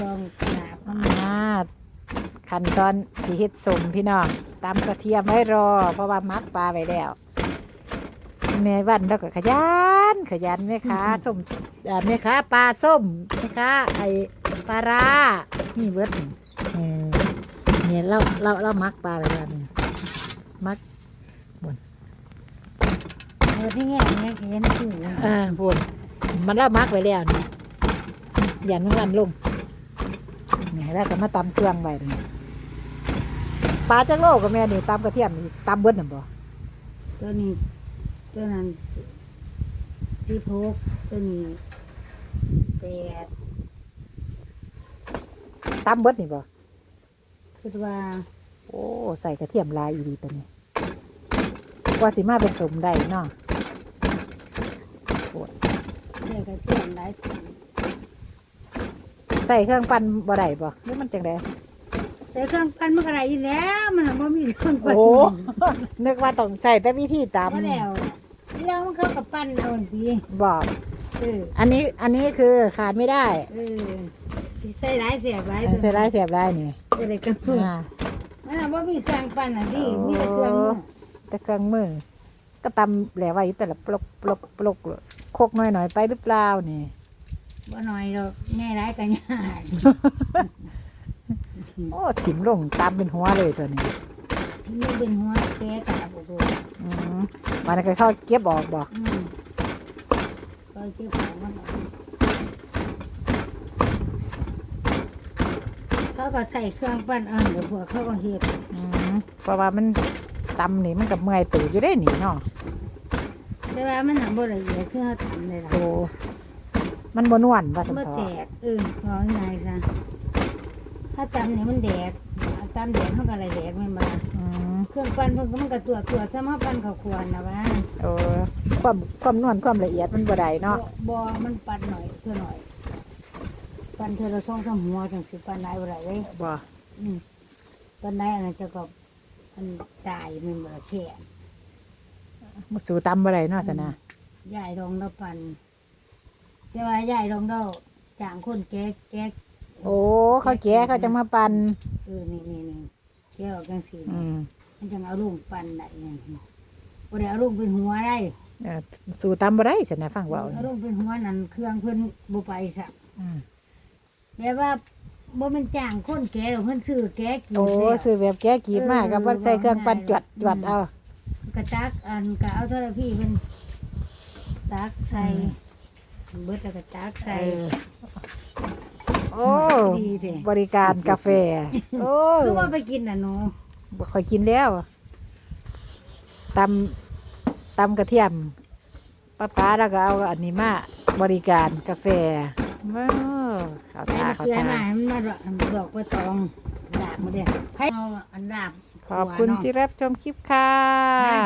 จองกราบอ่าขั้นตอนสีเฮ็ดสมพี่น้องตำกระเทียมไว้รอ เพราะว่ามักปลาไว้แล้วแม่วันแล้วก็ขยันขยันแม่ค้าส้มอ่าแม่ค้าปลาส้มแม่ค้าไอปลาร้านี่เบิดนี่เออเนี่ยเราเราเรามักปลาไว้แล้วนี่มักเออที่แง่แง่เห็นชื่ออ่าพูดมันเรามักไว้แล้วนี่ยันมันวันลง นี่แล้วก็มาตำเครื่องไว้นี่ปลาจักโลกับแม่นี่ตำกระเทียมนี่ตำเบิดน่ะบ่ตัวนี้ตัวนั้นสิบหกตัวนี้แปดตำเบิดนี่บ่คือว่าโอ้ใส่กระเทียมลายอีดีตัวนี้กว่าสิมาเป็นสมได้เนาะ เด็กกระเทียมหลายตัน ใส่เครื่องปั่นบ่ได้บ่หรือมันจังไดแต่เครื่องปั้นมันก็ได้อยู่แล้วมันบ่มีเครื่องปั้นโอ้ นึกว่าต้องใส่แต่วิธีตก็แล้วแล้วมันเขาก็ปั้นเอาดีำบอกเอออันนี้อันนี้คือขาดไม่ได้เออสิใส่หลายเสียบหลายใส่ได้เสียบได้นี่จะได้กระตุ้นอ่ามันน่ะบ่มีเครื่องปั้นอะดิมีแต่เครื่องมือแต่เครื่องมือก็ตำแหลวไว้แต่ละปลกปลกปลกโคกหน่อยหน่อยๆไปหรือเปล่านี่ บ่น้อยดอกแง่หลายก็ยากโอ้ถิ่มลงตำเป็นหัวเลยตัวนี้ที่นี่เป็นหัวแก่กะบ่ดูอืมมันก็เข้าเก็บออกบ่อืมก็เก็บของมันออกเขาก็ใส่เครื่องปั้นอันเดี๋ยวพวกเขาก็เฮ็ดอืมเพราะว่ามันตำนี่มันกับเมื่อยตูอยู่ได้นี่เนาะแต่ว่ามันหาบ่ละเอียดคือเขาทำเลยล่ะโอ้ มันบนวนว่าสันบ่ทอแตกเออเอาง่ายๆซะถ้าจำนี่มันแดกจำแดกเขาก็อะไรแดกแม่นบ่ล่ะอืมเครื่องปั้นเพิ่นก็มันก็ตัวตัวๆถ้ามาปั้นข้าวควรนะว่าโอ้ความความนวลความละเอียดมันบ่ได้เนาะบ่บ่มันปั้นหน่อยเท่าหน่อย ปั้นเท่าละสองสามหัวจังสิปั้นได้บ่ได้เว้ยบ่อืมปั้นได้อันนั้นเจะก็อันตายแมันบ่ละแค่มันสู่ตำบ่ได้เนาะสนะยายรองเราปั้น แต่ว่ายายรองเราจ้างคนแก่แก่โอ้เขาแก่เขาจะมาปั่นเออนี่นี่นี่แก่ออกจังซี่อืมมันจังเอาลุงปั้นได้นี่บ่ได้เอาลุงเป็นหัวได้เออสู่ตำบ่ได้สนะฟังเว้าเอาลุงเป็นหัวนั่นเครื่องเพิ่นบ่ไปซะอืมแบบว่าบ่แมันจ้างคนแก่หรอกเพิ่นซื้อแก่กินโอ้แล้ว ซื้อแบบแก่กีบมากกับว่าใส่เครื่องปั่นจวดจวดเอา กระตักอันก็เอาเท่าไหร่พี่เพิ่นตักใส่ เบิดแล้วก็ตักใส่โอ้ดีแท้ บริการกาแฟ โอ้คือว่าไปกินน่ะหนูบ่ค่อยกินแล้วตำตำกระเทียมป้าป้าแล้วก็เอาอันนี้มาบริการกาแฟว้าวเขาใส่ตามะเขาเขือตาหน่อยมันมาดอกดอกใบตองดาบมาเด้อไผเอาอันดาบขอบคุณหัวเนาะ ที่รับชมคลิปค่ะนะ